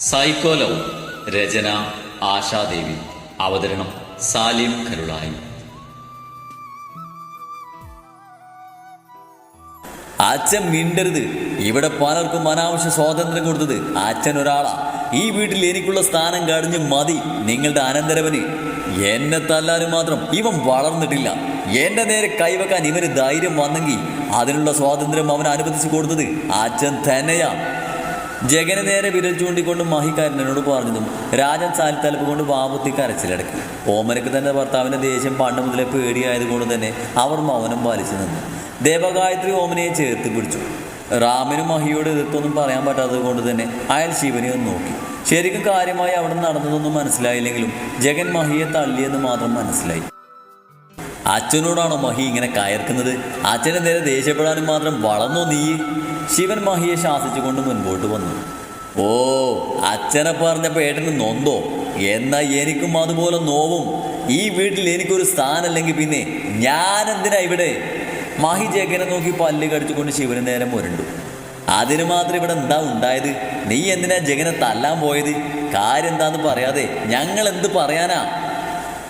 സൈക്കോലോ രചന ആശാദേവി അവതരണം സാലിം കരുളായി. അച്ഛൻ മിണ്ടരുത്. ഇവിടെ പലർക്കും അനാവശ്യ സ്വാതന്ത്ര്യം കൊടുത്തത് അച്ഛൻ ഒരാളാ. ഈ വീട്ടിൽ എനിക്കുള്ള സ്ഥാനം കടഞ്ഞ് മതി. നിങ്ങളുടെ അനന്തരവന്. എന്നെ തല്ലാനും മാത്രം ഇവൻ വളർന്നിട്ടില്ല. എന്റെ നേരെ കൈവെക്കാൻ ഇവന് ധൈര്യം വന്നെങ്കിൽ അതിനുള്ള സ്വാതന്ത്ര്യം അവൻ അനുവദിച്ചു കൊടുത്തത് അച്ഛൻ തന്നെയാ. ജഗനെ നേരെ വിരൽ ചൂണ്ടിക്കൊണ്ട് മഹിക്കാരനോട് പറഞ്ഞതും രാജൻ സാൽത്തലപ്പ് കൊണ്ട് വാപുത്തി കരച്ചിലടക്കി. ഓമനക്ക് തന്റെ ഭർത്താവിന്റെ ദേഷ്യം പണ്ട് മുതലേ പേടിയായതുകൊണ്ട് തന്നെ അവർ മൗനം പാലിച്ചു നിന്നു. ദേവഗായത്രി ഓമനയെ ചേർത്ത് പിടിച്ചു. റാമിനും മഹിയോട് എതിർത്തൊന്നും പറയാൻ പറ്റാത്തത് കൊണ്ട് തന്നെ അയാൾ ശിവനെ ഒന്ന് നോക്കി. ശരിക്കും കാര്യമായി അവിടെ നടന്നതൊന്നും മനസ്സിലായില്ലെങ്കിലും ജഗൻ മഹിയെ തള്ളിയെന്ന് മാത്രം മനസ്സിലായി. അച്ഛനോടാണോ മഹി ഇങ്ങനെ കയർക്കുന്നത്? അച്ഛനെ നേരെ ദേഷ്യപ്പെടാനും മാത്രം വളർന്നോ നീ ശിവൻ മഹിയെ ശാസിച്ചുകൊണ്ട് മുൻപോട്ട് വന്നു. ഓ അച്ഛനെ പറഞ്ഞപ്പോൾ ഏട്ടന് നൊന്തോ? എന്നാൽ എനിക്കും അതുപോലെ നോവും. ഈ വീട്ടിൽ എനിക്കൊരു സ്ഥാനമല്ലെങ്കിൽ പിന്നെ ഞാൻ എന്തിനാ ഇവിടെ? മഹി ജഗനെ നോക്കി പല്ല് കടിച്ചുകൊണ്ട് ശിവന് നേരെ മുരണ്ടു. അതിന് മാത്രം ഇവിടെ എന്താ ഉണ്ടായത്? നീ എന്തിനാ ജഗനെ തല്ലാൻ പോയത്? കാര്യം എന്താന്ന് പറയാതെ ഞങ്ങൾ എന്ത് പറയാനാ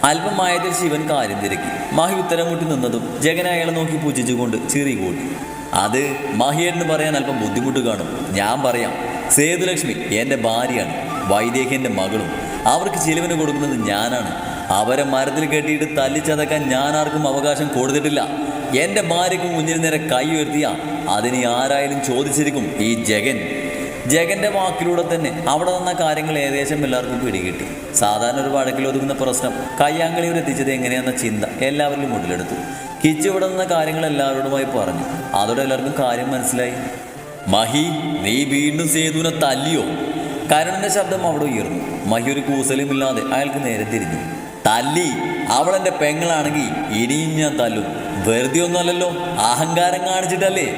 അല്പമായതിൽ ശിവൻ കാര്യം തിരക്കി. മാഹി ഉത്തരം മുട്ടി നിന്നതും ജഗൻ അയാളെ നോക്കി പൂജിച്ചുകൊണ്ട് ചിറി കൂട്ടി അത് മഹിയേട്ടന് പറയാൻ അല്പം ബുദ്ധിമുട്ട് കാണും. ഞാൻ പറയാം സേതുലക്ഷ്മി എന്റെ ഭാര്യയാണ് വൈദേഹിന്റെ മകളും. അവർക്ക് ചിലവിന് കൊടുക്കുന്നത് ഞാനാണ്. അവരെ മരത്തിൽ കെട്ടിയിട്ട് തല്ലിച്ചതക്കാൻ ഞാൻ ആർക്കും അവകാശം കൊടുത്തിട്ടില്ല. എന്റെ ഭാര്യയ്ക്ക് മുന്നിൽ നേരെ കൈ ഉയർത്തിയ അതിന് ആരായാലും ചോദിച്ചിരിക്കും ഈ ജഗൻ. ജഗന്റെ വാക്കിലൂടെ തന്നെ അവിടെ നിന്ന കാര്യങ്ങൾ ഏകദേശം എല്ലാവർക്കും പിടികിട്ടി. സാധാരണ ഒരു വഴക്കിൽ ഒതുങ്ങുന്ന പ്രശ്നം കയ്യാങ്കളിയിൽ എത്തിച്ചത് എങ്ങനെയെന്ന ചിന്ത എല്ലാവരിലും മുന്നിലെടുത്തു കിച്ചു ഇവിടെ നിന്ന കാര്യങ്ങൾ എല്ലാവരോടുമായി പറഞ്ഞു. അതോടെ എല്ലാവർക്കും കാര്യം മനസ്സിലായി. മഹി നീ വീണ്ടും സേതുവിനെ തല്ലിയോ? കരുണിന്റെ ശബ്ദം അവിടെ ഉയർന്നു. മഹി ഒരു കൂസലുമില്ലാതെ അയാൾക്ക് നേരെ തിരിഞ്ഞു. തല്ലി അവളെന്റെ പെങ്ങളാണെങ്കിൽ ഇനിയും ഞാൻ തല്ലും. വെറുതെ ഒന്നുമല്ലല്ലോ അഹങ്കാരം കാണിച്ചിട്ടല്ലേ?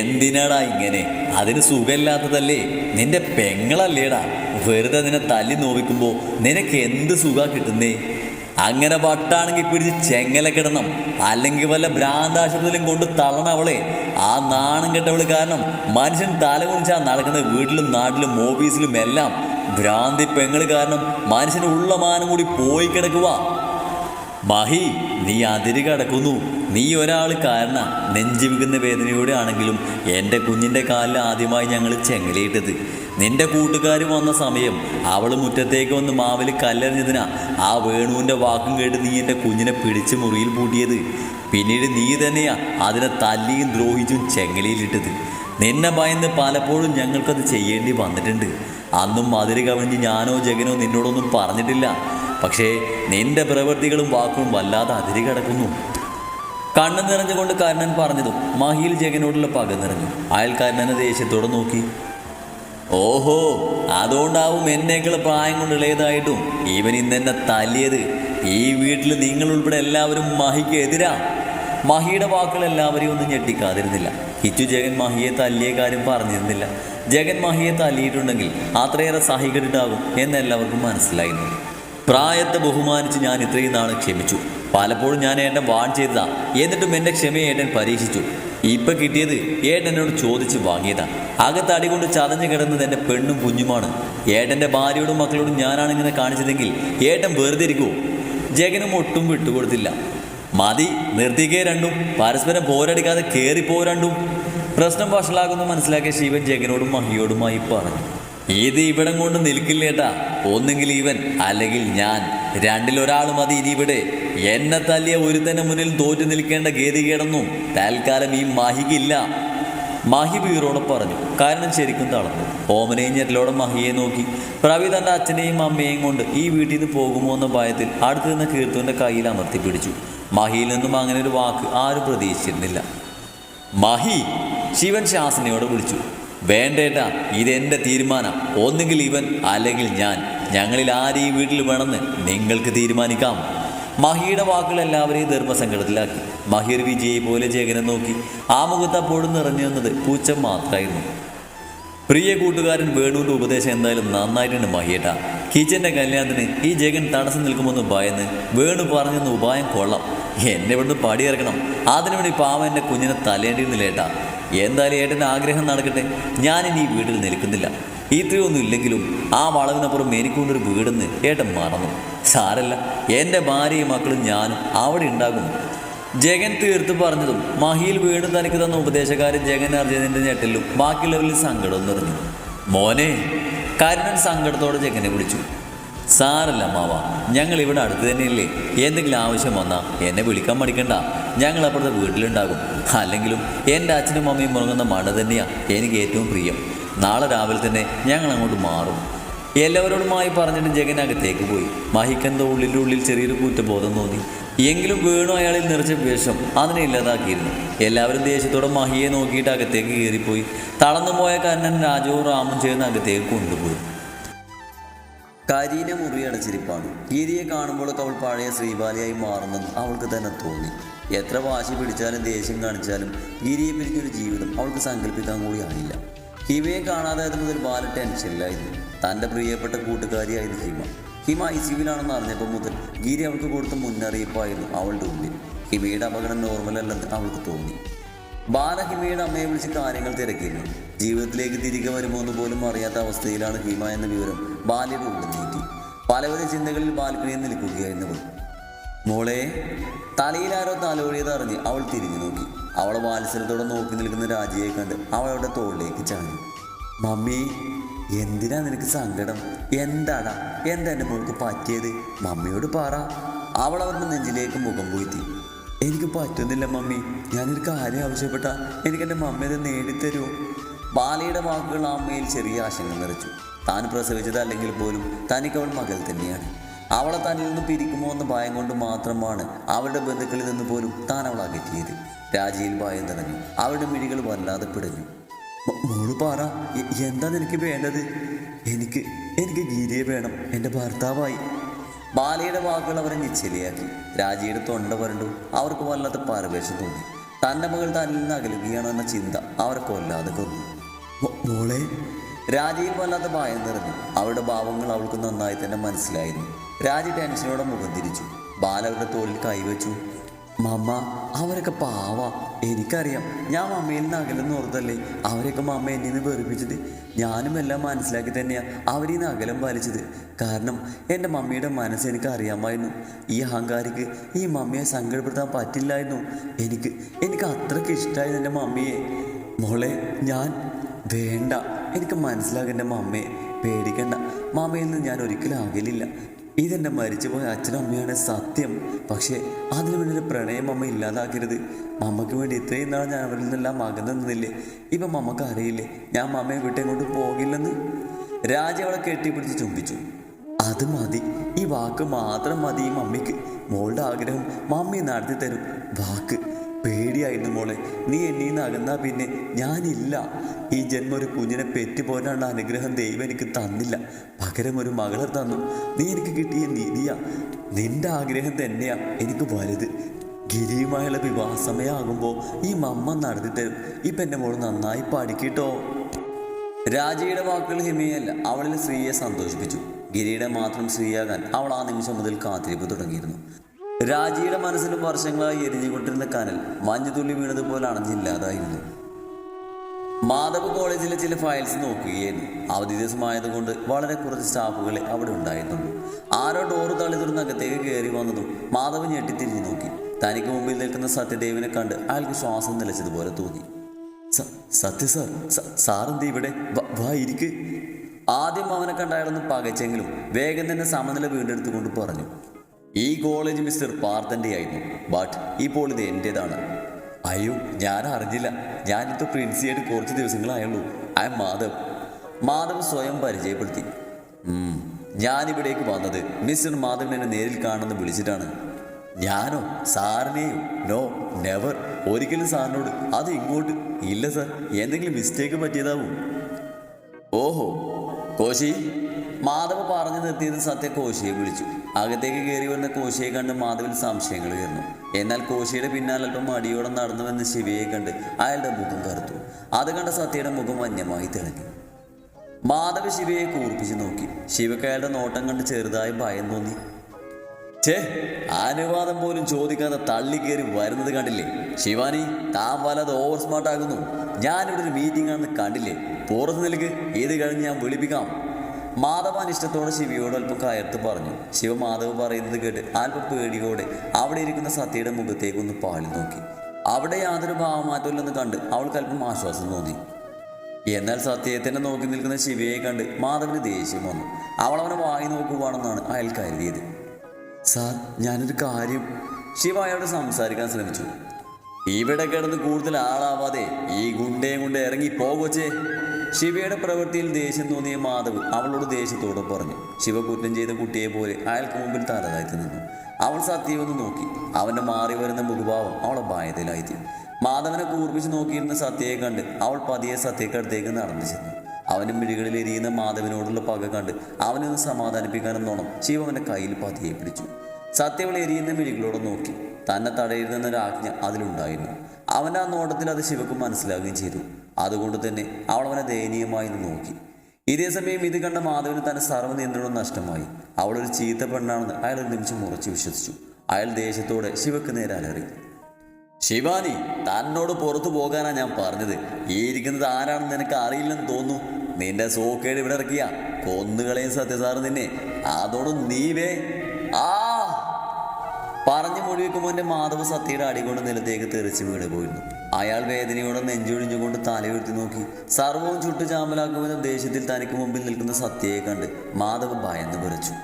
എന്തിനാടാ ഇങ്ങനെ? അതിന് സുഖമില്ലാത്തതല്ലേ? നിന്റെ പെങ്ങളല്ലേടാ. വെറുതെ നിന്നെ തല്ലി നോവിക്കുമ്പോൾ നിനക്ക് എന്ത് സുഖ കിട്ടുന്നേ? അങ്ങനെ വട്ടാണെങ്കിൽ പിടിച്ച് ചെങ്ങല കിടണം. അല്ലെങ്കിൽ വല്ല ഭ്രാന്താശുപത്രിയിലും കൊണ്ട് തള്ളണം അവളെ. ആ നാണം കെട്ടവൾ കാരണം മനുഷ്യൻ തല കുറിച്ചാ നടക്കുന്നത് വീട്ടിലും നാട്ടിലും ഓഫീസിലും എല്ലാം. ഭ്രാന്തി പെങ്ങൾ കാരണം മനുഷ്യന് ഉള്ള മാനം കൂടി പോയി കിടക്കുക മഹി നീ അതിര് കടക്കുന്നു. നീ ഒരാൾ കാരണ നെഞ്ചിവിക്കുന്ന വേദനയോടെ ആണെങ്കിലും എന്റെ കുഞ്ഞിന്റെ കാലിൽ ആദ്യമായി ഞങ്ങൾ ചെങ്ങലയിട്ടത്. നിന്റെ കൂട്ടുകാർ വന്ന സമയം അവൾ മുറ്റത്തേക്ക് വന്ന് മാവിൽ കല്ലെറിഞ്ഞതിനാ ആ വേണുവിന്റെ വാക്കും കേട്ട് നീ എന്റെ കുഞ്ഞിനെ പിടിച്ച് മുറിയിൽ പൂട്ടിയത്. പിന്നീട് നീ തന്നെയാ അതിനെ തല്ലിയും ദ്രോഹിച്ചും ചെങ്ങലയിലിട്ടത്. നിന്നെ ഭയന്ന് പലപ്പോഴും ഞങ്ങൾക്കത് ചെയ്യേണ്ടി വന്നിട്ടുണ്ട്. അന്നും അതിര് കവിഞ്ഞ് ഞാനോ ജഗനോ നിന്നോടൊന്നും പറഞ്ഞിട്ടില്ല. പക്ഷേ നിന്റെ പ്രവൃത്തികളും വാക്കും വല്ലാതെ അതിരി കിടക്കുന്നു. കണ്ണു നിറഞ്ഞുകൊണ്ട് കർണൻ പറഞ്ഞതും മഹിയിൽ ജഗനോടുള്ള പക നിറഞ്ഞു. അയാൾ കർണനെ ദേഷ്യത്തോടെ നോക്കി. ഓഹോ അതുകൊണ്ടാവും എന്നേക്കാൾ പ്രായം കൊണ്ട് ഇളയതായിട്ടും ഇവൻ ഇന്ന് എന്നെ തല്ലിയത്. ഈ വീട്ടിൽ നിങ്ങൾ ഉൾപ്പെടെ എല്ലാവരും മഹിക്ക് എതിരാ? മഹിയുടെ വാക്കുകൾ എല്ലാവരെയും ഒന്നും ഞെട്ടിക്കാതിരുന്നില്ല. കിച്ചു ജഗൻ മഹിയെ തല്ലിയ കാര്യം പറഞ്ഞിരുന്നില്ല. ജഗൻ മഹിയെ തല്ലിയിട്ടുണ്ടെങ്കിൽ അത്രയേറെ സഹികെട്ടിട്ടാകും എന്നെല്ലാവർക്കും മനസ്സിലായിരുന്നു പ്രായത്തെ ബഹുമാനിച്ച് ഞാൻ ഇത്രയും നാൾ ക്ഷമിച്ചു. പലപ്പോഴും ഞാൻ ഏട്ടൻ വാൺ ചെയ്തതാ. എന്നിട്ടും എന്റെ ക്ഷമയെ ഏട്ടൻ പരീക്ഷിച്ചു. ഇപ്പൊ കിട്ടിയത് ഏട്ടൻ എന്നോട് ചോദിച്ച് വാങ്ങിയതാണ്. അകത്തടി കൊണ്ട് ചതഞ്ഞു കിടന്നത് എന്റെ പെണ്ണും കുഞ്ഞുമാണ്. ഏട്ടന്റെ ഭാര്യയോടും മക്കളോടും ഞാനാണ് ഇങ്ങനെ കാണിച്ചതെങ്കിൽ ഏട്ടൻ വെറുതെ ഇരിക്കുമോ ജഗനും ഒട്ടും വിട്ടുകൊടുത്തില്ല. മതി നിർത്തിക്കേ രണ്ടും. പരസ്പരം പോരടിക്കാതെ കയറിപ്പോ രണ്ടും. പ്രശ്നം വഷളാകുന്നു മനസ്സിലാക്കിയ ശിവൻ ജഗനോടും മഹിയോടുമായി പറഞ്ഞു. ഇത് ഇവിടം കൊണ്ട് നിൽക്കില്ലേട്ടാ? ഒന്നെങ്കിൽ ഇവൻ അല്ലെങ്കിൽ ഞാൻ. രണ്ടിലൊരാൾ മതി ഇനി ഇവിടെ. എന്നെ തല്ലിയ ഒരുത്തന്റെ മുന്നിൽ തോറ്റു നിൽക്കേണ്ട ഗതികേടൊന്നും തൽക്കാലം ഈ മാഹിക്കില്ല മാഹി വീറോടെ പറഞ്ഞു. കാരണം ശരിക്കും തളർന്നു. ഓമനയും ഞെട്ടലോടെ മഹിയെ നോക്കി. പ്രവി തന്റെ അച്ഛനെയും അമ്മയെയും കൊണ്ട് ഈ വീട്ടിൽ നിന്ന് പോകുമോ എന്ന ഭയത്തിൽ അടുത്ത് നിന്ന് കീർത്തുവിന്റെ കയ്യിൽ അമർത്തി പിടിച്ചു. മഹിയിൽ നിന്നും അങ്ങനെ ഒരു വാക്ക് ആരും പ്രതീക്ഷിച്ചിരുന്നില്ല. മഹി ശിവൻ ശാസനയോട് വിളിച്ചു. വേണ്ടേട്ടാ ഇതെന്റെ തീരുമാനം. ഒന്നുകിൽ ഇവൻ അല്ലെങ്കിൽ ഞാൻ. ഞങ്ങളിൽ ആര് ഈ വീട്ടിൽ വേണമെന്ന് നിങ്ങൾക്ക് തീരുമാനിക്കാം. മഹിയുടെ വാക്കുകൾ എല്ലാവരെയും ധർമ്മസങ്കടത്തിലാക്കി. മഹിർ വിജയി പോലെ ജഗനെ നോക്കി. ആ മുഖത്ത് അപ്പോഴും നിറഞ്ഞു വന്നത് പൂച്ച മാത്രമായിരുന്നു. പ്രിയ കൂട്ടുകാരൻ വേണുവിന്റെ ഉപദേശം എന്തായാലും നന്നായിട്ടുണ്ട് മഹിയേട്ട. കിച്ചന്റെ കല്യാണത്തിന് ഈ ജഗൻ തടസ്സം നിൽക്കുമെന്ന് ഭയന്ന് വേണു പറഞ്ഞെന്ന് ഉപായം കൊള്ളാം. എന്നെ ഇവിടുന്ന് പടിയിറക്കണം അതിനുവേണ്ടി പാവ എന്റെ കുഞ്ഞിനെ തലേണ്ടിയിരുന്നില്ല ഏട്ടാ? എന്തായാലും ഏട്ടന്റെ ആഗ്രഹം നടക്കട്ടെ. ഞാനിനി ഈ വീട്ടിൽ നിൽക്കുന്നില്ല. ഇത്രയൊന്നും ഇല്ലെങ്കിലും ആ വളവിനപ്പുറം എനിക്കൊണ്ടൊരു വീടെന്ന് ഏട്ടൻ മറന്നു. സാരല്ല എന്റെ ഭാര്യയും മക്കളും ഞാനും അവിടെ ഉണ്ടാകും ജഗൻ തീർത്ത് പറഞ്ഞതും മഹിയിൽ വീട് തനിക്ക് തന്ന ഉപദേശകാരൻ ജഗൻ അർജുനന്റെ ഞെട്ടലും ബാക്കിയുള്ളവരിൽ സങ്കടം നിറഞ്ഞു. മോനെ കരുണൻ സങ്കടത്തോടെ ജഗനെ വിളിച്ചു. സാരല്ല മാവ ഞങ്ങൾ ഇവിടെ അടുത്ത് തന്നെയല്ലേ. എന്തെങ്കിലും ആവശ്യം വന്നാൽ എന്നെ വിളിക്കാൻ മടിക്കണ്ട. ഞങ്ങൾ അപ്പുറത്തെ വീട്ടിലുണ്ടാകും. അല്ലെങ്കിലും എന്റെ അച്ഛനും അമ്മയും മുറങ്ങുന്ന മഴ തന്നെയാണ് എനിക്ക് ഏറ്റവും പ്രിയം. നാളെ രാവിലെ തന്നെ ഞങ്ങൾ അങ്ങോട്ട് മാറും. എല്ലാവരോടുമായി പറഞ്ഞിട്ട് ജഗൻ അകത്തേക്ക് പോയി. മഹിക്കെന്തോ ഉള്ളിന്റെ ഉള്ളിൽ ചെറിയൊരു കുറ്റബോധം തോന്നി. എങ്കിലും വീണു അയാളിൽ നിറച്ച വിഷം അതിനെ ഇല്ലാതാക്കിയിരുന്നു. എല്ലാവരും ദേഷ്യത്തോടെ മഹിയെ നോക്കിയിട്ട് അകത്തേക്ക് കയറിപ്പോയി. തളർന്നു പോയ കണ്ണൻ രാജവും റാമും ചേർന്ന് അകത്തേക്ക് കൊണ്ടുപോയി. കരീന മുറിയടച്ചിരിപ്പാണ് ഗിരിയെ കാണുമ്പോഴൊക്കെ അവൾ പഴയ ശ്രീബാലിയായി മാറുന്നെന്ന് അവൾക്ക് തന്നെ തോന്നി. എത്ര വാശി പിടിച്ചാലും ദേഷ്യം കാണിച്ചാലും ഗിരിയെ പിരിഞ്ഞൊരു ജീവിതം അവൾക്ക് സങ്കല്പിക്കാൻ കൂടി ആയില്ല. ഹിമയെ കാണാതായത് മുതൽ ബാല ടെൻഷനിലായിരുന്നു തന്റെ പ്രിയപ്പെട്ട കൂട്ടുകാരിയായിരുന്നു ഹിമ. ഹിമ ഐ സിയുവിലാണെന്ന് അറിഞ്ഞപ്പോൾ മുതൽ ഗിരി അവൾക്ക് കൊടുത്ത മുന്നറിയിപ്പായിരുന്നു അവളുടെ ഉള്ളിൽ. ഹിമയുടെ അപകടം നോർമൽ അല്ലെന്ന് അവൾക്ക് തോന്നി. ബാലഹിമയുടെ അമ്മയെ വിളിച്ച് കാര്യങ്ങൾ തിരക്കിയിരുന്നു. ജീവിതത്തിലേക്ക് തിരികെ വരുമോ എന്ന് പോലും അറിയാത്ത അവസ്ഥയിലാണ് ഹിമ എന്ന വിവരം ബാല്യവും ഉള്ളിൽ നീട്ടി പലവിധ ചിന്തകളിൽ ബാൽക്കണിയിൽ നിൽക്കുകയായിരുന്നു മോളെ തലയിലാരോ തലോടിയത് അറിഞ്ഞ് അവൾ തിരിഞ്ഞു നോക്കി. അവളെ വാത്സല്യത്തോടെ നോക്കി നിൽക്കുന്ന രാജിയെ കണ്ട് അവൾ അവളുടെ തോളിലേക്ക് ചാഞ്ഞു മമ്മി എന്തിനാ നിനക്ക് സങ്കടം? എന്താടാ? എന്താ എന്റെ മോൾക്ക് പറ്റിയത്? മമ്മിയോട് പറ. അവൾ അവരുടെ നെഞ്ചിലേക്ക് മുഖം പൂഴ്ത്തി എനിക്ക് പറ്റുന്നില്ല മമ്മി. ഞാനൊരു കാര്യം ആവശ്യപ്പെട്ട. എനിക്ക് എന്റെ മമ്മി അത് നേടിത്തരുമോ ബാലയുടെ വാക്കുകൾ അമ്മയിൽ ചെറിയ ആശങ്ക നിറച്ചു. താൻ പ്രസവിച്ചത് അല്ലെങ്കിൽ പോലും തനിക്ക് അവൾ മകൾ തന്നെയാണ്. അവളെ തന്നിൽ നിന്ന് പിരിക്കുമോ എന്ന ഭയം കൊണ്ട് മാത്രമാണ് അവളുടെ ബന്ധുക്കളിൽ നിന്ന് പോലും താൻ അവൾ അകറ്റിയത്. രാജിയിൽ ഭയം തുടങ്ങി അവളുടെ മിഴികൾ വല്ലാതെ പിടഞ്ഞു. മോൾ പാറ എന്താ നിനക്ക് വേണ്ടത്? എനിക്ക് എനിക്ക് ഗീതയെ വേണം. എന്റെ ഭർത്താവായി. ബാലയുടെ വാക്കുകൾ അവരെ നിശ്ചലയാക്കി രാജിയുടെ തൊണ്ട വരണ്ടു. അവർക്ക് വല്ലാത്ത പാരവേശം തോന്നി. തന്റെ മകൾ തന്നിൽ നിന്ന് അകലുകയാണെന്ന ചിന്ത അവരെ കൊല്ലാതെ കൊന്നു. മോളെ? രാജയിൽ വല്ലാത്ത ഭയം നിറഞ്ഞു. അവരുടെ ഭാവങ്ങൾ അവൾക്ക് നന്നായി തന്നെ മനസ്സിലായിരുന്നു. രാജി ടെൻഷനോടെ മുഖം തിരിച്ചു. ബാല തോളിൽ കൈവച്ചു. മമ്മ അവരൊക്കെ പാവ. എനിക്കറിയാം. ഞാൻ മമ്മയിൽ നിന്ന് അകലെന്ന് ഓർത്തല്ലേ അവരൊക്കെ മമ്മ എന്നെ നിന്ന് വെറുപ്പിച്ചത്. ഞാനും എല്ലാം മനസ്സിലാക്കി തന്നെയാണ് അവരിൽ നിന്ന് അകലം പാലിച്ചത് കാരണം എന്റെ മമ്മിയുടെ മനസ്സ് എനിക്ക് അറിയാമായിരുന്നു. ഈ അഹങ്കാരിക്ക് ഈ മമ്മിയെ സങ്കടപ്പെടുത്താൻ പറ്റില്ലായിരുന്നു. എനിക്ക് എനിക്ക് അത്രയ്ക്ക് ഇഷ്ടമായിരുന്നു എന്റെ മമ്മിയെ. മോളെ ഞാൻ വേണ്ട. എനിക്ക് മനസ്സിലാകേണ്ട മമ്മയെ. പേടിക്കണ്ട. മാമയിൽ നിന്ന് ഞാൻ ഒരിക്കലും അകലില്ല. ഇതെന്റെ മരിച്ചുപോയ അച്ഛനും അമ്മയാണ് സത്യം. പക്ഷേ അതിനു വേണ്ടി ഒരു പ്രണയം അമ്മ ഇല്ലാതാക്കരുത്. മമ്മയ്ക്ക് വേണ്ടി ഇത്രയും നാൾ ഞാൻ അവരിൽ നിന്നെല്ലാം അകന്നു നിന്നില്ലേ? ഇപ്പം മമ്മക്ക് അറിയില്ലേ? ഞാൻ മമ്മയെ വിട്ടെങ്ങോട്ട് പോകില്ലെന്ന്? രാജ അവളെ കെട്ടിപ്പിടിച്ച് ചുംബിച്ചു. അത് മതി. ഈ വാക്ക് മാത്രം മതി ഈ മമ്മിക്ക്. മോളുടെ ആഗ്രഹം മമ്മി നടത്തി തരും വാക്ക്. പേടിയായിരുന്നു മോളെ. നീ എന്നീന്ന് നിന്ന് അകന്നാ പിന്നെ ഞാനില്ല. ഈ ജന്മം ഒരു കുഞ്ഞിനെ പെറ്റുപോരാനുള്ള അനുഗ്രഹം ദൈവം എനിക്ക് തന്നില്ല. പകരം ഒരു മകളെ തന്നു. നീ എനിക്ക് കിട്ടിയ നിധിയാ. നിന്റെ ആഗ്രഹം തന്നെയാ എനിക്ക് വലുത്. ഗിരിയുമായുള്ള വിവാഹ സമയമാകുമ്പോൾ ഈ മമ്മ നടത്തി തരും. ഇപ്പം എന്റെ മോൾ നന്നായി പഠിക്കിട്ടോ. രാജയുടെ വാക്കുകൾ ഹിമയല്ല. അവളിൽ സ്ത്രീയെ സന്തോഷിപ്പിച്ചു. ഗിരിയുടെ മാത്രം സ്ത്രീയാകാൻ അവൾ ആ നിമിഷം മുതൽ കാത്തിരിപ്പ് തുടങ്ങിയിരുന്നു. രാജിയുടെ മനസ്സിലും വർഷങ്ങളായി എരിഞ്ഞുകൊണ്ടിരുന്ന കനൽ മഞ്ഞുതുള്ളി വീണതുപോലെ അണഞ്ഞില്ലാതായിരുന്നു മാധവ് കോളേജിലെ ചില ഫയൽസ് നോക്കുകയായിരുന്നു. അവധി ദിവസമായതുകൊണ്ട് വളരെ കുറച്ച് സ്റ്റാഫുകളെ അവിടെ ഉണ്ടായിരുന്നു ആരോ ഡോറ് തള്ളി അകത്തേക്ക് കയറി വന്നതും മാധവ് ഞെട്ടിത്തിരിഞ്ഞു നോക്കി. തനിക്ക് മുമ്പിൽ നിൽക്കുന്ന സത്യദേവിനെ കണ്ട് അയാൾക്ക് ശ്വാസം നിലച്ചതുപോലെ തോന്നി. സത്യ സാർ സ- സാർ എന്ത് ഇവിടെ? വ- ഇരിക്ക്. ആദ്യം അവനെ കണ്ടായാലൊന്നും പകച്ചെങ്കിലും വേഗം തന്നെ സമനില വീണ്ടെടുത്തുകൊണ്ട് പറഞ്ഞു. ഈ കോളേജ് മിസ്റ്റർ പാർത്തന്റെ ആയിരുന്നു. ബട്ട് ഇപ്പോൾ ഇത് എന്റേതാണ്. അയ്യോ ഞാൻ അറിഞ്ഞില്ല. ഞാനിത് പ്രിൻസിയായിട്ട് കുറച്ച് ദിവസങ്ങളായുള്ളൂ. ഐ എം മാധവ് മാധവ് സ്വയം പരിചയപ്പെടുത്തി. "ഉം, ഞാനിവിടേക്ക് വന്നത് മിസ്റ്റർ മാധവൻ എന്നെ നേരിൽ കാണുമെന്ന് വിളിച്ചിട്ടാണ്. ഞാനോ സാറിനെയോ? നോ നെവർ ഒരിക്കലും സാറിനോട് അത് ഇങ്ങോട്ട്. ഇല്ല സാർ എന്തെങ്കിലും മിസ്റ്റേക്ക് പറ്റിയതാവും. ഓഹോ. കോശി. മാധവ് പറഞ്ഞു നിർത്തിയത് സത്യ കോശിയെ വിളിച്ചു അകത്തേക്ക് കയറി വന്ന കോശിയെ കണ്ട് മാധവിൽ സംശയങ്ങൾ കയറുന്നു എന്നാൽ കോശിയുടെ പിന്നാലെ അല്പം മടിയോടെ നടന്നു വന്ന ശിവയെ കണ്ട് അയാളുടെ മുഖം കറുത്തു. അത് കണ്ട സത്യയുടെ മുഖം വന്യമായി തിളങ്ങി. മാധവ് ശിവയെ കൂർപ്പിച്ച് നോക്കി. ശിവക്ക് അയാളുടെ നോട്ടം കണ്ട് ചെറുതായി ഭയം തോന്നി. ചേ അനുവാദം പോലും ചോദിക്കാതെ തള്ളിക്കേറി വരുന്നത് കണ്ടില്ലേ? ശിവാനി താൻ വലത് ഓവർ സ്മാർട്ട് ആകുന്നു. ഞാനിവിടെ ഒരു മീറ്റിംഗ് ആണെന്ന് കണ്ടില്ലേ? പുറത്ത് നിൽക്ക്. ഇത് കഴിഞ്ഞ് ഞാൻ വിളിപ്പിക്കാം. മാധവ അനിഷ്ടത്തോടെ ശിവയോട് അല്പം കയർത്ത് പറഞ്ഞു. ശിവ മാധവ് പറയുന്നത് കേട്ട് അല്പം പേടിയോടെ അവിടെ ഇരിക്കുന്ന സത്യയുടെ മുഖത്തേക്ക് ഒന്ന് പാളി നോക്കി. അവിടെ യാതൊരു ഭാവമാറ്റമില്ലെന്ന് കണ്ട് അവൾക്ക് അല്പം ആശ്വാസം തോന്നി. എന്നാൽ സത്യയെ തന്നെ നോക്കി നിൽക്കുന്ന ശിവയെ കണ്ട് മാധവന് ദേഷ്യം വന്നു. അവൾ അവനെ വായി നോക്കുവാണെന്നാണ് അയാൾ കരുതിയത്. സാർ ഞാനൊരു കാര്യം ശിവ അയാളോട് സംസാരിക്കാൻ ശ്രമിച്ചു. ഇവിടെ കിടന്ന് കൂടുതൽ ആളാവാതെ ഈ ഗുണ്ടയും കൊണ്ട് ഇറങ്ങി പോകൊച്ചേ ശിവയുടെ പ്രവൃത്തിയിൽ ദേഷ്യം തോന്നിയ മാധവ് അവളോട് ദേഷ്യത്തോടെ പറഞ്ഞു ശിവ കുറ്റം ചെയ്ത കുട്ടിയെ പോലെ അയാൾക്ക് മുമ്പിൽ തലതാഴ്ത്തി നിന്നു. അവൾ സത്യവെന്ന് നോക്കി. അവന്റെ മാറി വരുന്ന മുഖഭാവം അവളെ ഭയത്തിലായി മാധവനെ കൂർപ്പിച്ച് നോക്കിയിരുന്ന സത്യയെ കണ്ട് അവൾ പതിയെ സത്യക്കടുത്തേക്ക് നടന്നു ചെന്നു. അവന്റെ മിഴികളിൽ എരിയുന്ന മാധവനോടുള്ള പക കണ്ട് അവനെ സമാധാനിപ്പിക്കാനെന്നോണം ശിവ അവന്റെ കയ്യിൽ പതിയെ പിടിച്ചു. സത്യവൾ എരിയുന്ന മിഴികളോടെ നോക്കി. തന്നെ തടയരുതെന്നൊരാജ്ഞ അതിലുണ്ടായിരുന്നു. അവന്റെ ആ നോട്ടത്തിൽ അത് ശിവക്ക് മനസ്സിലാകുകയും ചെയ്തു. അതുകൊണ്ട് തന്നെ അവൾ അവനെ ദയനീയമായി നോക്കി. ഇതേ സമയം ഇത് കണ്ട മാധവന് തന്നെ സർവ നിയന്ത്രണവും നഷ്ടമായി അവളൊരു ചീത്ത പെണ്ണാണെന്ന് അയാൾ ഒരു നിമിഷം ഉറച്ചു വിശ്വസിച്ചു. അയാൾ ദേഷ്യത്തോടെ ശിവക്ക് നേരെ അലറി. ശിവാനി തന്നോട് പുറത്തു പോകാനാ ഞാൻ പറഞ്ഞത്. ഈ ഇരിക്കുന്നത് ആരാണെന്ന് നിനക്ക് അറിയില്ലെന്ന് തോന്നുന്നു. നിന്റെ സോക്കേട് ഇവിടെ ഇറക്കിയ. കൊന്നുകളയും സത്യസാറ് നിന്നെ. അതോട് നീവേ ആ പറഞ്ഞു മുഴുവിക്കുമ്പോൾ എന്റെ മാധവ് സത്യയുടെ അടികൊണ്ട് നിലത്തേക്ക് തെറിച്ച് വീണ് പോയിരുന്നു. അയാൾ വേദനയോടെ നെഞ്ചൊഴിഞ്ഞുകൊണ്ട് തലയുയർത്തി നോക്കി. സർവവും ചുട്ടു ചാമ്പലാക്കുമെന്ന ദേഷ്യത്തിൽ തനിക്ക് മുമ്പിൽ നിൽക്കുന്ന സത്യയെ കണ്ട് മാധവ് ഭയന്ന് വിറച്ചു.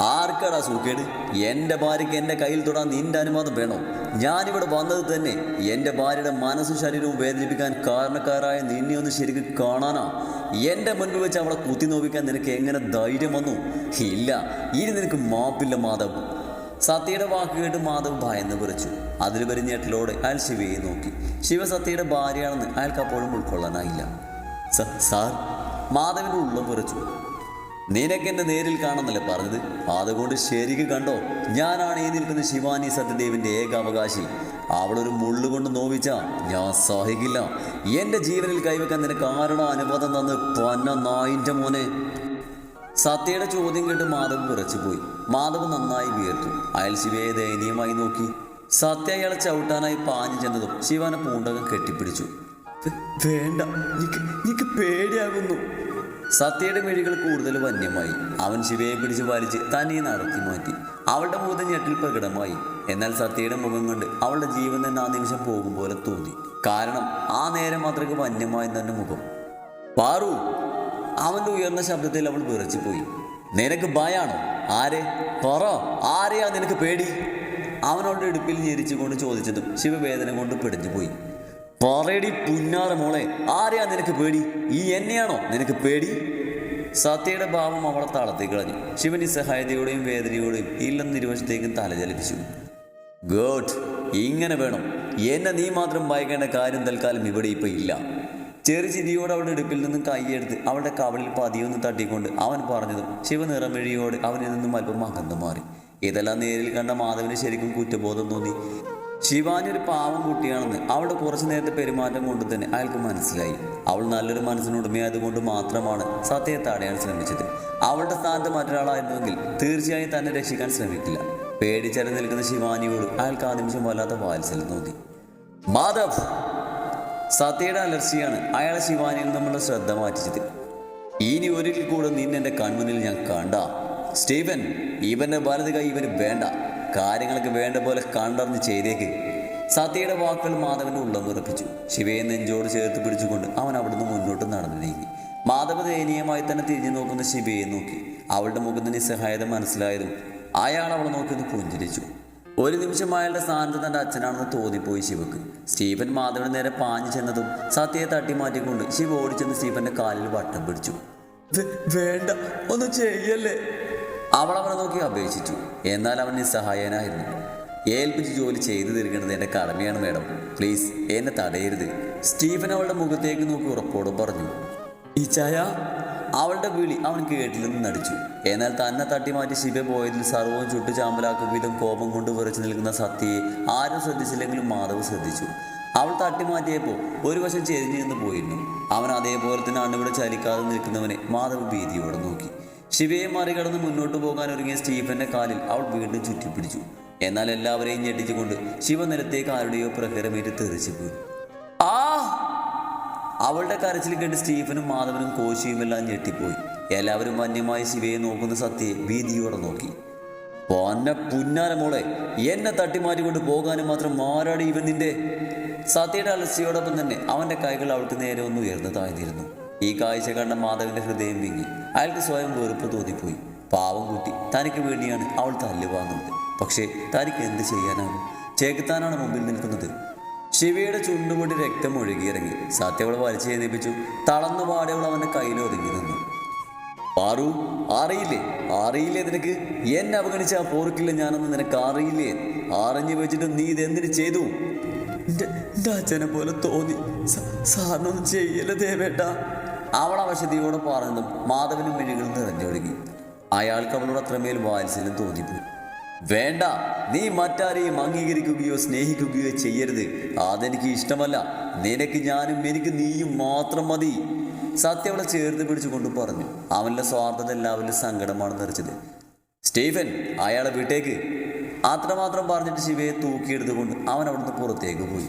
ആർക്കടാ സൂക്കേട്? എന്റെ ഭാര്യയ്ക്ക് എന്റെ കയ്യിൽ തൊടാൻ നിന്റെ അനുവാദം വേണോ? ഞാനിവിടെ വന്നത് തന്നെ എന്റെ ഭാര്യയുടെ മനസ്സും ശരീരവും വേദനിപ്പിക്കാൻ കാരണക്കാരായ നിന്നെ ഒന്ന് ശരിക്ക് കാണാനാ. എന്റെ മുൻപിൽ വെച്ച് അവളെ കുത്തി നോവിക്കാൻ നിനക്ക് എങ്ങനെ ധൈര്യം വന്നു? ഇല്ല ഇനി നിനക്ക് മാപ്പില്ല മാധവ്. സത്യയുടെ വാക്ക് കേട്ട് മാധവ് ഭയന്ന് വിറച്ചു. അതിൽ ഞെട്ടലോടെ അയാൾ ശിവയെ നോക്കി. ശിവ സത്യയുടെ ഭാര്യയാണെന്ന് അയാൾക്ക് അപ്പോഴും ഉൾക്കൊള്ളാനായില്ല. "സ- സാർ മാധവിന്റെ ഉള്ളം വിറച്ചു. നിനക്ക് എന്നെ നേരിൽ കാണുന്നല്ലേ പറഞ്ഞത്? അതുകൊണ്ട് ശരിക്ക് കണ്ടോ ഞാനാണ് ഈ നിൽക്കുന്ന ശിവാനി സത്യദേവിന്റെ ഏക അവകാശി. അവളൊരു മുള്ളുകൊണ്ട് നോവിച്ച ഞാൻ സഹിക്കില്ല. എന്റെ ജീവനിൽ കൈവെക്കാൻ നിനക്ക് ആരുടെ അനുവാദം തന്ന് പന്ന നായിന്റെ മോനെ? സത്യയുടെ ചോദ്യം കേട്ട് മാധവ് വിറച്ചുപോയി മാധവ് നന്നായി വീർത്തു അയാൾ ശിവയെ ദയനീയമായി നോക്കി. സത്യ അയാളെ ചവിട്ടാനായി പാഞ്ഞു ചെന്നതും ശിവനെ പൂണ്ടകം കെട്ടിപ്പിടിച്ചു. "വേ- വേണ്ട. എനിക്ക് എനിക്ക് പേടിയാകുന്നു. സത്യയുടെ മെഴികൾ കൂടുതൽ വന്യമായി. അവൻ ശിവയെ പിടിച്ച് വലിച്ച് തന്നെ നടത്തി മാറ്റി. അവളുടെ മുഖത്ത് ഞെട്ടിൽ പ്രകടമായി. എന്നാൽ സത്യയുടെ മുഖം കണ്ട് അവളുടെ ജീവൻ തന്നെ ആ നിമിഷം പോകും പോലെ തോന്നി. കാരണം ആ നേരം അത്രയ്ക്ക് വന്യമായി തന്നെ മുഖം. പാറു അവന്റെ ഉയർന്ന ശബ്ദത്തിൽ അവൾ വിറച്ചു പോയി നിനക്ക് ഭയാണോ? ആരെ? പറോ. ആരെയാ നിനക്ക് പേടി? അവനവളുടെ ഇടുപ്പിൽ ഞെരിച്ചുകൊണ്ട് ചോദിച്ചതും ശിവവേദന കൊണ്ട് പിടിഞ്ഞു പോയി പറയടി പുന്നാറ മോളെ ആരെയാ നിനക്ക് പേടി? ഈ എന്നെയാണോ നിനക്ക് പേടി? സത്യയുടെ ഭാവം അവളെ തളർത്തി കളഞ്ഞു. ശിവൻ നിസ്സഹായതയോടെയും വേദനയോടെയും ഇല്ലെന്ന് ഇരുവശത്തേക്കും തലചലിപ്പിച്ചു ഗുഡ് ഇങ്ങനെ വേണം. എന്നെ നീ മാത്രം ഭയക്കേണ്ട കാര്യം തൽക്കാലം ഇവിടെ ഇപ്പം ഇല്ല. ചെറു ചിരിയോട് അവളുടെ ഇടുപ്പിൽ നിന്നും കൈയെടുത്ത് അവളുടെ കവളിൽ പതിയൊന്ന് തട്ടിക്കൊണ്ട് അവൻ പറഞ്ഞതും ശിവ നിറമിഴിയോട് അവനിൽ നിന്നും അല്പം അകന്നു മാറി. ഇതെല്ലാം നേരിൽ കണ്ട മാധവന് ശരിക്കും കുറ്റബോധം തോന്നി. ശിവാനി ഒരു പാവം കുട്ടിയാണെന്ന് അവളുടെ കുറച്ചു നേരത്തെ പെരുമാറ്റം കൊണ്ട് തന്നെ അയാൾക്ക് മനസ്സിലായി. അവൾ നല്ലൊരു മനസ്സിനുടമയായതുകൊണ്ട് മാത്രമാണ് സത്യയെ തടയാൻ ശ്രമിച്ചത്. അവളുടെ സ്ഥാനത്ത് മറ്റൊരാളായിരുന്നുവെങ്കിൽ തീർച്ചയായും തന്നെ രക്ഷിക്കാൻ ശ്രമിക്കില്ല. പേടിച്ചര നിൽക്കുന്ന ശിവാനിയോട് അയാൾക്ക് ആ നിമിഷം വല്ലാത്ത വാത്സല്യം തോന്നി. മാധവ്! സത്യയുടെ അലർച്ചയാണ് അയാളെ ശിവാനിയിൽ നമ്മളുടെ ശ്രദ്ധ മാറ്റിച്ചത്. ഇനി ഒരിക്കൽ കൂടെ നിന്നെന്റെ കൺമുന്നിൽ ഞാൻ കണ്ട. സ്റ്റീവൻ ഇവന്റെ വലത് കൈ ഇവന് വേണ്ട. കാര്യങ്ങൾക്ക് വേണ്ട പോലെ കണ്ടറിഞ്ഞ് ചെയ്തേക്ക്. സത്യയുടെ വാക്കുകൾ മാധവന്റെ ഉള്ളം ഉറപ്പിച്ചു. ശിവയെ നെഞ്ചോട് ചേർത്ത് പിടിച്ചുകൊണ്ട് അവൻ അവിടുന്ന് മുന്നോട്ട് നടന്നു നീങ്ങി. മാധവ ദയനീയമായി തന്നെ തിരിഞ്ഞു നോക്കുന്ന ശിവയെ നോക്കി. അവളുടെ മുഖത്ത് നിസ്സഹായത മനസ്സിലായതും അയാൾ അവളെ നോക്കി പുഞ്ചിരിച്ചു. ഒരു നിമിഷം അയാളുടെ സ്ഥാനത്ത് തന്റെ അച്ഛനാണെന്ന് തോന്നിപ്പോയി ശിവക്ക്. സ്റ്റീഫൻ മാധവന് നേരെ പാഞ്ഞു ചെന്നതും സത്യയെ തട്ടി മാറ്റിക്കൊണ്ട് ശിവ ഓടിച്ചെന്ന് സ്റ്റീഫന്റെ കാലിൽ വട്ടം പിടിച്ചു. "വേ- വേണ്ട ഒന്ന് ചെയ്യല്ലേ? അവൾ അവനെ നോക്കി അപേക്ഷിച്ചു. എന്നാൽ അവൻ നിസ്സഹായനായിരുന്നു. ഏൽപ്പിച്ച് ജോലി ചെയ്തു തീർക്കേണ്ടത് എന്റെ കടമയാണ് മേഡം. പ്ലീസ് എന്നെ തടയരുത്. സ്റ്റീഫൻ അവളുടെ മുഖത്തേക്ക് നോക്കി ഉറപ്പോടും പറഞ്ഞു. ഈ ചായ അവളുടെ വിളി അവൻ കേട്ടില്ലെന്ന് നടിച്ചു. എന്നാൽ തന്നെ തട്ടി മാറ്റി ശിവ പോയതിൽ സർവവും ചുട്ടു ചാമ്പലാക്കും വിധം കോപം കൊണ്ട് വിറച്ചു നിൽക്കുന്ന സത്യയെ ആരും ശ്രദ്ധിച്ചില്ലെങ്കിലും മാധവ് ശ്രദ്ധിച്ചു. അവൾ തട്ടി മാറ്റിയപ്പോൾ ഒരു വശം ചെരിഞ്ഞു നിന്ന് പോയിരുന്നു. അവൻ അതേപോലെ തന്നെ അണ്ണിവിടെ ചലിക്കാതെ നിൽക്കുന്നവനെ മാധവ് ഭീതിയോടെ നോക്കി. ശിവയെ മറികടന്ന് മുന്നോട്ട് പോകാൻ ഒരുങ്ങിയ സ്റ്റീഫന്റെ കാലിൽ അവൾ വീണ്ടും ചുറ്റിപ്പിടിച്ചു. എന്നാൽ എല്ലാവരെയും ഞെട്ടിച്ചുകൊണ്ട് ശിവ നിരത്തേക്ക് ആരുടെയോ പ്രഹരമേറ്റ് തെറിച്ചു പോയി. ആ അവളുടെ കരച്ചിൽ കേട്ട് സ്റ്റീഫനും മാധവനും കോശിയുമെല്ലാം ഞെട്ടിപ്പോയി. എല്ലാവരും വന്യമായി ശിവയെ നോക്കുന്ന സത്യയെ ഭീതിയോടെ നോക്കി. പൊന്ന പുന്നാര മോളെ എന്നെ തട്ടിമാറ്റിക്കൊണ്ട് പോകാനും മാത്രം മാറാടി ഇവൻ നിന്റെ? സത്യയുടെ അലസ്യയോടൊപ്പം തന്നെ അവന്റെ കൈകൾ അവൾക്ക് നേരെ ഒന്ന് ഉയർന്നു താഴ്ന്നിരുന്നു. ഈ കാഴ്ച കണ്ട മാധവന്റെ ഹൃദയം വിങ്ങി. അയാൾക്ക് സ്വയം വെറുപ്പ് തോന്നിപ്പോയി. പാവം കുട്ടി തനിക്ക് വേണ്ടിയാണ് അവൾ തല്ല് വാങ്ങുന്നത്. പക്ഷേ തനിക്ക് എന്ത് ചെയ്യാനാകും? ചേക്കത്താനാണ് മുമ്പിൽ നിൽക്കുന്നത്. ശിവയുടെ ചുണ്ടുപൊട്ടി രക്തം ഒഴുകിയിറങ്ങി. സത്യവളെ വലിച്ചു എഴുന്നേപ്പിച്ചു തളർന്നു പാടിയവൾ അവന്റെ കയ്യിൽ ഒതുങ്ങി നിന്നു. പാറു അറിയില്ലേ? അറിയില്ലേ നിനക്ക്? എന്നെ അവഗണിച്ച ആ പോർക്കില്ല ഞാനൊന്നും നിനക്ക് അറിയില്ലേ? അറിഞ്ഞു വെച്ചിട്ട് നീ ഇതെന്തിനു ചെയ്തു? എന്റെ അച്ഛനെ പോലെ തോന്നി. സാറിനൊന്നും ചെയ്യല്ലേ ദേവേട്ട. അവൾ അവശതയോടെ പറഞ്ഞതും മാധവനും മിഴികൾ നിറഞ്ഞൊഴുകി. അയാൾക്ക് അവളോട് അത്രമേൽ വാത്സല്യം തോന്നിപ്പോയി. വേണ്ട നീ മറ്റാരെയും അംഗീകരിക്കുകയോ സ്നേഹിക്കുകയോ ചെയ്യരുത്. അതെനിക്ക് ഇഷ്ടമല്ല. നിനക്ക് ഞാനും എനിക്ക് നീയും മാത്രം മതി. സത്യം അവളെ ചേർത്ത് പിടിച്ചുകൊണ്ട് പറഞ്ഞു. അവന്റെ സ്വാർത്ഥത എല്ലാവരിലും സങ്കടമാണ് നിറച്ചത്. സ്റ്റീഫൻ അയാളെ വീട്ടേക്ക്. അത്രമാത്രം പറഞ്ഞിട്ട് ശിവയെ തൂക്കിയെടുത്തുകൊണ്ട് അവൻ അവിടുന്ന് പുറത്തേക്ക് പോയി.